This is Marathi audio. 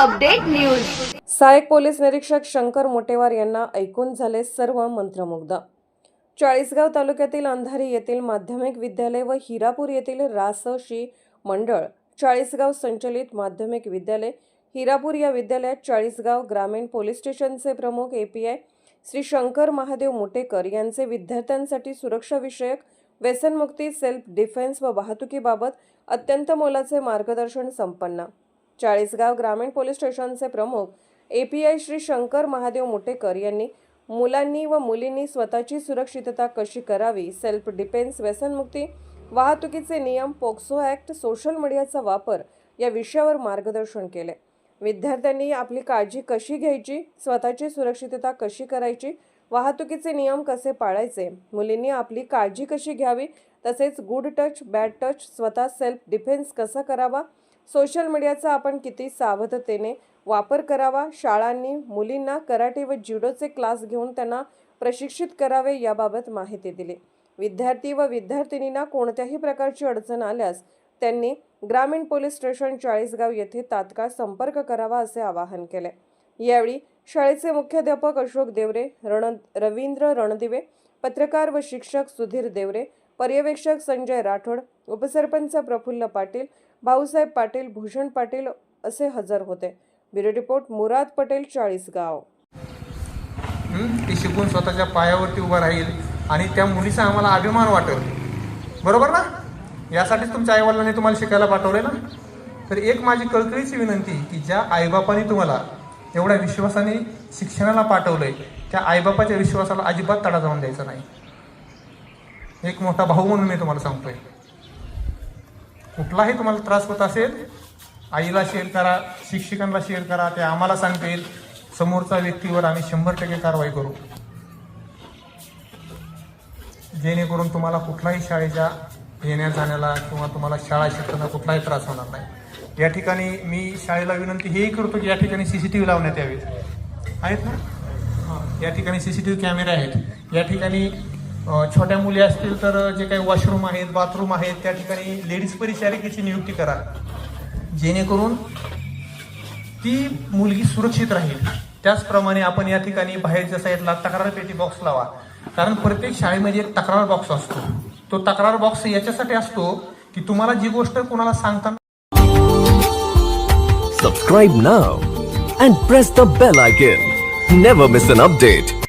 Update news. सहाय्यक पोलीस निरीक्षक शंकर मोटेवार यांना ऐकून झाले सर्व मंत्रमुग्ध. चाळीसगाव तालुक्यातील अंधारी येथील माध्यमिक विद्यालय व हिरापूर येथील रासशी मंडळ चाळीसगाव संचलित माध्यमिक विद्यालय हिरापूर या विद्यालयात चाळीसगाव ग्रामीण पोलीस स्टेशनचे प्रमुख A P I Shri Shankar Mahadev Motekar यांचे विद्यार्थ्यांसाठी सुरक्षाविषयक व्यसनमुक्ती सेल्फ डिफेन्स व वाहतुकीबाबत अत्यंत मोलाचे मार्गदर्शन संपन्न. चाळीसगाव ग्रामीण पोलीस स्टेशनचे प्रमुख A P I Shri Shankar Mahadev Mutekar यांनी मुलांनी व मुलींनी स्वतःची सुरक्षितता कशी करावी सेल्फ डिफेन्स व्यसनमुक्ती वाहतुकीचे नियम पोक्सो ॲक्ट सोशल मीडियाचा वापर या विषयावर मार्गदर्शन केले. विद्यार्थ्यांनी आपली काळजी कशी घ्यायची स्वतःची सुरक्षितता कशी करायची वाहतुकीचे नियम कसे पाळायचे मुलींनी आपली काळजी कशी घ्यावी तसेच गुड टच बॅड टच स्वतः सेल्फ डिफेन्स कसा करावा सोशल मीडियाचा आपण किती सावधतेने वापर करावा शाळांनी मुलींना कराटे व ज्युडोचे क्लास घेऊन त्यांना प्रशिक्षित करावे याबाबत माहिती दिली. विद्यार्थी व विद्यार्थिनींना कोणत्याही प्रकारची अडचण आल्यास त्यांनी ग्रामीण पोलीस स्टेशन चाळीसगाव येथे तात्काळ संपर्क करावा असे आवाहन केले. यावेळी शाळेचे मुख्याध्यापक अशोक देवरे रण रवींद्र रणदिवे पत्रकार व शिक्षक सुधीर देवरे पर्यवेक्षक संजय राठोड उपसरपंच प्रफुल्ल पाटील भाऊसाहेब पाटील भूषण पाटील असे हजर होते. Bureau report Murad Patel Chalisgaon. ती शिकून स्वतःच्या पायावरती उभा राहील आणि त्या मुलीचा आम्हाला अभिमान वाटेल. बरोबर ना? यासाठीच तुमच्या आईवडिलांनी तुम्हाला शिकायला पाठवले ना? तर एक माझी कळकळीची विनंती की ज्या आईबापाने तुम्हाला एवढ्या विश्वासाने शिक्षणाला पाठवलंय त्या आईबापाच्या विश्वासाला अजिबात तडा जाऊन द्यायचा नाही. एक मोठा भाऊ म्हणून मी तुम्हाला सांगतोय. कुठलाही तुम्हाला त्रास होत असेल आईला शेअर करा शिक्षकांना शेअर करा ते आम्हाला सांगतील. समोरचा व्यक्तीवर आम्ही शंभर टक्के कारवाई करू. जेणेकरून तुम्हाला कुठलाही शाळेच्या येण्या जाण्याला किंवा तुम्हाला शाळा शिकताना कुठलाही त्रास होणार नाही. या ठिकाणी मी शाळेला विनंती हेही करतो की या ठिकाणी सी सी टी व्ही लावण्यात यावेत. आहेत ना? हां या ठिकाणी सी सी टी व्ही कॅमेरे आहेत. या ठिकाणी छोट्या मुली असतील तर जे काही वॉशरूम आहेत बाथरूम आहेत त्या ठिकाणी लेडीज परिचारिकेची नियुक्ती करा. जेणेकरून ती मुलगी सुरक्षित राहील. त्याचप्रमाणे आपण या ठिकाणी बाहेरच्या साईडला तक्रार पेटी बॉक्स लावा. कारण प्रत्येक शाळेमध्ये एक तक्रार बॉक्स असतो. तो तक्रार बॉक्स याच्यासाठी असतो की तुम्हाला जी गोष्ट कोणाला सांगताना subscribe now and press the bell icon never miss an update